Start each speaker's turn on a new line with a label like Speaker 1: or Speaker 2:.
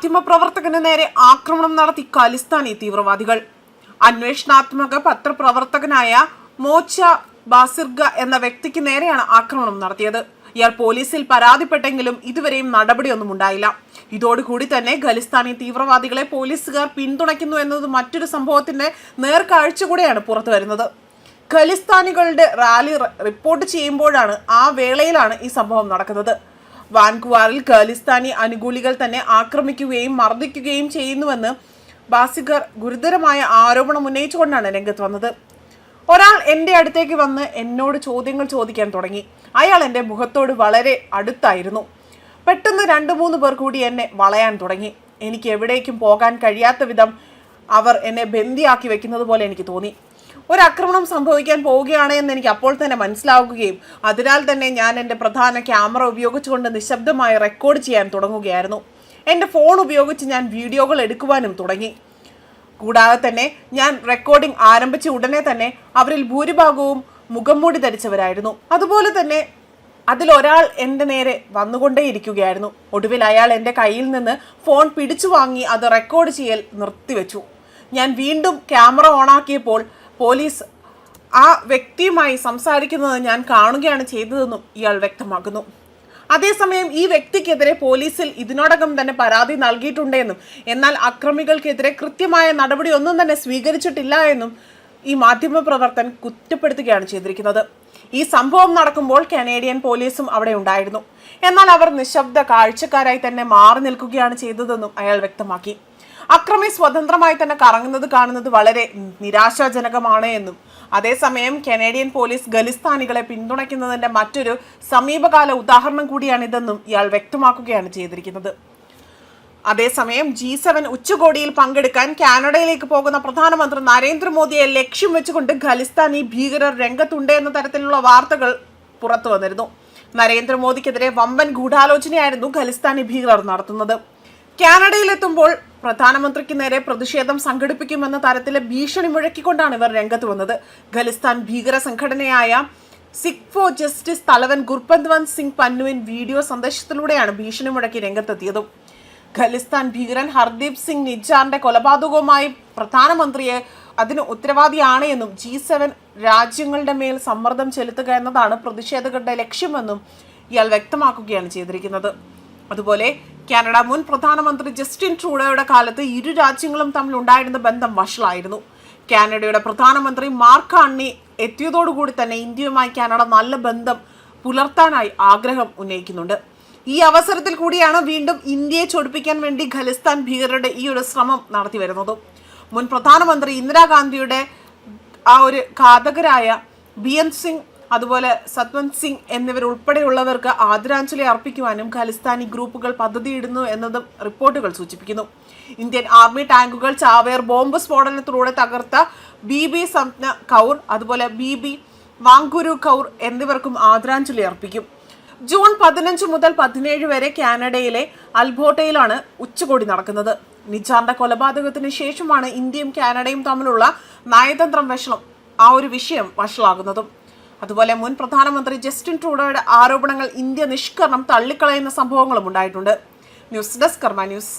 Speaker 1: മാധ്യമപ്രവർത്തകന് നേരെ ആക്രമണം നടത്തി ഖാലിസ്ഥാനി തീവ്രവാദികൾ. അന്വേഷണാത്മക പത്രപ്രവർത്തകനായ മോച്ച ബാസിർഗ എന്ന വ്യക്തിക്ക് നേരെയാണ് ആക്രമണം നടത്തിയത്. ഇയാൾ പോലീസിൽ പരാതിപ്പെട്ടെങ്കിലും ഇതുവരെയും നടപടിയൊന്നും ഉണ്ടായില്ല. ഇതോടുകൂടി തന്നെ ഖലിസ്ഥാനി തീവ്രവാദികളെ പോലീസുകാർ പിന്തുണയ്ക്കുന്നു എന്നത് മറ്റൊരു സംഭവത്തിന്റെ നേർക്കാഴ്ച കൂടെയാണ് പുറത്തു വരുന്നത്. ഖലിസ്ഥാനികളുടെ റാലി റിപ്പോർട്ട് ചെയ്യുമ്പോഴാണ് ആ വേളയിലാണ് ഈ സംഭവം നടക്കുന്നത്. വാൻകുവാറിൽ ഖാലിസ്ഥാനി അനുകൂലികൾ തന്നെ ആക്രമിക്കുകയും മർദ്ദിക്കുകയും ചെയ്യുന്നുവെന്ന് ബാസിഗർ ഗുരുതരമായ ആരോപണം ഉന്നയിച്ചുകൊണ്ടാണ് രംഗത്ത് വന്നത്. ഒരാൾ എന്റെ അടുത്തേക്ക് വന്ന് എന്നോട് ചോദ്യങ്ങൾ ചോദിക്കാൻ തുടങ്ങി. അയാൾ എന്റെ മുഖത്തോട് വളരെ അടുത്തായിരുന്നു. പെട്ടെന്ന് രണ്ട് മൂന്ന് പേർ കൂടി എന്നെ വളയാൻ തുടങ്ങി. എനിക്ക് എവിടേക്കും പോകാൻ കഴിയാത്ത വിധം അവർ എന്നെ ബന്ദിയാക്കി വെക്കുന്നത് പോലെ എനിക്ക് തോന്നി. ഒരു ആക്രമണം സംഭവിക്കാൻ പോവുകയാണ് എന്ന് എനിക്ക് അപ്പോൾ തന്നെ മനസ്സിലാവുകയും അതിനാൽ തന്നെ ഞാൻ എന്റെ പ്രധാന ക്യാമറ ഉപയോഗിച്ചുകൊണ്ട് നിശബ്ദമായി റെക്കോർഡ് ചെയ്യാൻ തുടങ്ങുകയായിരുന്നു. എന്റെ ഫോൺ ഉപയോഗിച്ച് ഞാൻ വീഡിയോകൾ എടുക്കുവാനും തുടങ്ങി. കൂടാതെ തന്നെ ഞാൻ റെക്കോർഡിംഗ് ആരംഭിച്ച ഉടനെ തന്നെ അവരിൽ ഭൂരിഭാഗവും മുഖംമൂടി ധരിച്ചവരായിരുന്നു. അതുപോലെ തന്നെ അതിലൊരാൾ എന്റെ നേരെ വന്നുകൊണ്ടേയിരിക്കുകയായിരുന്നു. ഒടുവിൽ അയാൾ എന്റെ കയ്യിൽ നിന്ന് ഫോൺ പിടിച്ചു വാങ്ങി അത് റെക്കോർഡ് ചെയ്യൽ നിർത്തിവെച്ചു. ഞാൻ വീണ്ടും ക്യാമറ ഓണാക്കിയപ്പോൾ പോലീസ് ആ വ്യക്തിയുമായി സംസാരിക്കുന്നത് ഞാൻ കാണുകയാണ് ചെയ്തതെന്നും ഇയാൾ വ്യക്തമാക്കുന്നു. അതേസമയം ഈ വ്യക്തിക്കെതിരെ പോലീസിൽ ഇതിനോടകം തന്നെ പരാതി നൽകിയിട്ടുണ്ടെന്നും എന്നാൽ അക്രമികൾക്കെതിരെ കൃത്യമായ നടപടി ഒന്നും തന്നെ സ്വീകരിച്ചിട്ടില്ല എന്നും ഈ മാധ്യമപ്രവർത്തകൻ കുറ്റപ്പെടുത്തുകയാണ് ചെയ്തിരിക്കുന്നത്. ഈ സംഭവം നടക്കുമ്പോൾ കനേഡിയൻ പോലീസും അവിടെ ഉണ്ടായിരുന്നു. എന്നാൽ അവർ നിശബ്ദ കാഴ്ചക്കാരായി തന്നെ മാറി നിൽക്കുകയാണ് ചെയ്തതെന്നും അയാൾ വ്യക്തമാക്കി. അക്രമി സ്വതന്ത്രമായി തന്നെ കറങ്ങുന്നത് കാണുന്നത് വളരെ നിരാശാജനകമാണ് എന്നും. അതേസമയം കനേഡിയൻ പോലീസ് ഖലിസ്ഥാനികളെ പിന്തുണയ്ക്കുന്നതിന്റെ മറ്റൊരു സമീപകാല ഉദാഹരണം കൂടിയാണിതെന്നും ഇയാൾ വ്യക്തമാക്കുകയാണ് ചെയ്തിരിക്കുന്നത്. അതേസമയം ജി സെവൻ ഉച്ചകോടിയിൽ പങ്കെടുക്കാൻ കാനഡയിലേക്ക് പോകുന്ന പ്രധാനമന്ത്രി നരേന്ദ്രമോദിയെ ലക്ഷ്യം വെച്ചുകൊണ്ട് ഖലിസ്ഥാനി ഭീകരർ രംഗത്തുണ്ട് എന്ന തരത്തിലുള്ള വാർത്തകൾ പുറത്തു വന്നിരുന്നു നരേന്ദ്രമോദിക്കെതിരെ വമ്പൻ ഗൂഢാലോചനയായിരുന്നു ഖലിസ്ഥാനി ഭീകരർ നടത്തുന്നത്. കാനഡയിലെത്തുമ്പോൾ പ്രധാനമന്ത്രിക്ക് നേരെ പ്രതിഷേധം സംഘടിപ്പിക്കുമെന്ന തരത്തിലെ ഭീഷണി മുഴക്കിക്കൊണ്ടാണ് ഇവർ രംഗത്ത് വന്നത്. ഖലിസ്ഥാൻ ഭീകര സംഘടനയായ സിഖ് ഫോർ ജസ്റ്റിസ് തലവൻ ഗുർപന്ത്വന്ത് സിംഗ് പന്നുവിൻ വീഡിയോ സന്ദേശത്തിലൂടെയാണ് ഭീഷണി മുഴക്കി രംഗത്തെത്തിയതും. ഖലിസ്ഥാൻ ഭീകരൻ ഹർദീപ് സിംഗ് നിജാറിന്റെ കൊലപാതകവുമായി പ്രധാനമന്ത്രിയെ അതിന് ഉത്തരവാദിയാണ് എന്നും ജി സെവൻ രാജ്യങ്ങളുടെ മേൽ സമ്മർദ്ദം ചെലുത്തുക എന്നതാണ് പ്രതിഷേധകരുടെ ലക്ഷ്യമെന്നും ഇയാൾ വ്യക്തമാക്കുകയാണ് ചെയ്തിരിക്കുന്നത്. അതുപോലെ കാനഡ മുൻ പ്രധാനമന്ത്രി ജസ്റ്റിൻ ട്രൂഡോയുടെ കാലത്ത് ഇരു രാജ്യങ്ങളും തമ്മിൽ ഉണ്ടായിരുന്ന ബന്ധം വഷളായിരുന്നു. കാനഡയുടെ പ്രധാനമന്ത്രി മാർക്ക് അണ്ണി എത്തിയതോടുകൂടി തന്നെ ഇന്ത്യയുമായി കാനഡ നല്ല ബന്ധം പുലർത്താനായി ആഗ്രഹം ഉന്നയിക്കുന്നുണ്ട്. ഈ അവസരത്തിൽ കൂടിയാണ് വീണ്ടും ഇന്ത്യയെ ചൊടിപ്പിക്കാൻ വേണ്ടി ഖലിസ്ഥാൻ ഭീകരരുടെ ഈ ഒരു ശ്രമം നടത്തി വരുന്നത്. മുൻ പ്രധാനമന്ത്രി ഇന്ദിരാഗാന്ധിയുടെ ആ ഒരു ഘാതകരായ ബി എൻ സിംഗ് അതുപോലെ സത്വന്ത് സിംഗ് എന്നിവരുൾപ്പെടെയുള്ളവർക്ക് ആദരാഞ്ജലി അർപ്പിക്കുവാനും ഖലിസ്ഥാനി ഗ്രൂപ്പുകൾ പദ്ധതിയിടുന്നു എന്നതും റിപ്പോർട്ടുകൾ സൂചിപ്പിക്കുന്നു. ഇന്ത്യൻ ആർമി ടാങ്കുകൾ ചാവേർ ബോംബ് സ്ഫോടനത്തിലൂടെ തകർത്ത ബി ബി സത്ന കൗർ അതുപോലെ ബി ബി വാങ്കുരു കൗർ എന്നിവർക്കും ആദരാഞ്ജലി അർപ്പിക്കും. ജൂൺ പതിനഞ്ച് മുതൽ പതിനേഴ് വരെ കാനഡയിലെ അൽബോട്ടയിലാണ് ഉച്ചകോടി നടക്കുന്നത്. നിജാറിന്റെ കൊലപാതകത്തിന് ശേഷമാണ് ഇന്ത്യയും കാനഡയും തമ്മിലുള്ള നയതന്ത്രം വഷളം. ആ ഒരു വിഷയം വഷളാകുന്നതും. അതുപോലെ മുൻ പ്രധാനമന്ത്രി ജസ്റ്റിൻ ട്രൂഡോയുടെ ആരോപണങ്ങൾ ഇന്ത്യ നിഷ്കരണം തള്ളിക്കളയുന്ന സംഭവങ്ങളും ഉണ്ടായിട്ടുണ്ട്. News desk Karma News.